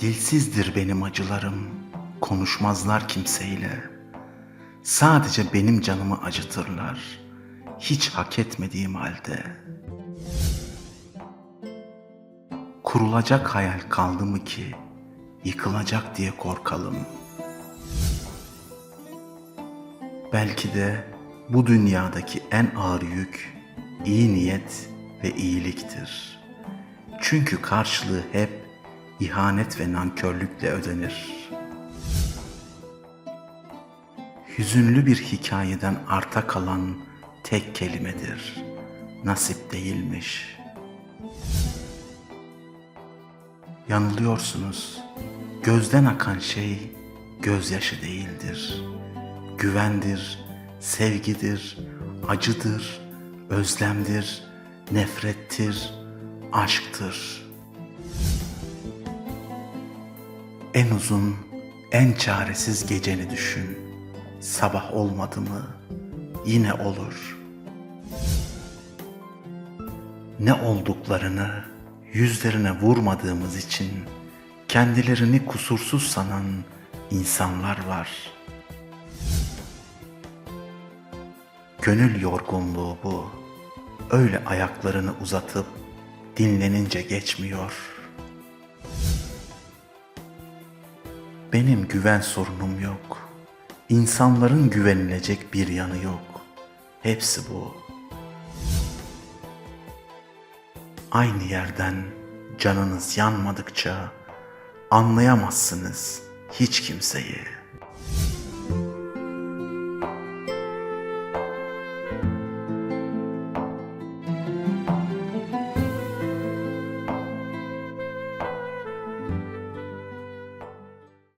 Sessizdir benim acılarım, konuşmazlar kimseyle. Sadece benim canımı acıtırlar, hiç hak etmediğim halde. Kurulacak hayal kaldı mı ki, yıkılacak diye korkalım. Belki de bu dünyadaki en ağır yük iyi niyet ve iyiliktir. Çünkü karşılığı hep ihanet ve nankörlükle ödenir. Hüzünlü bir hikayeden arta kalan tek kelimedir. Nasip değilmiş. Yanılıyorsunuz. Gözden akan şey gözyaşı değildir. Güvendir, sevgidir, acıdır, özlemdir, nefrettir, aşktır. En uzun, en çaresiz geceni düşün. Sabah olmadı mı yine olur. Ne olduklarını yüzlerine vurmadığımız için kendilerini kusursuz sanan insanlar var. Gönül yorgunluğu bu. Öyle ayaklarını uzatıp dinlenince geçmiyor. Benim güven sorunum yok. İnsanların güvenilecek bir yanı yok. Hepsi bu. Aynı yerden canınız yanmadıkça anlayamazsınız hiç kimseyi.''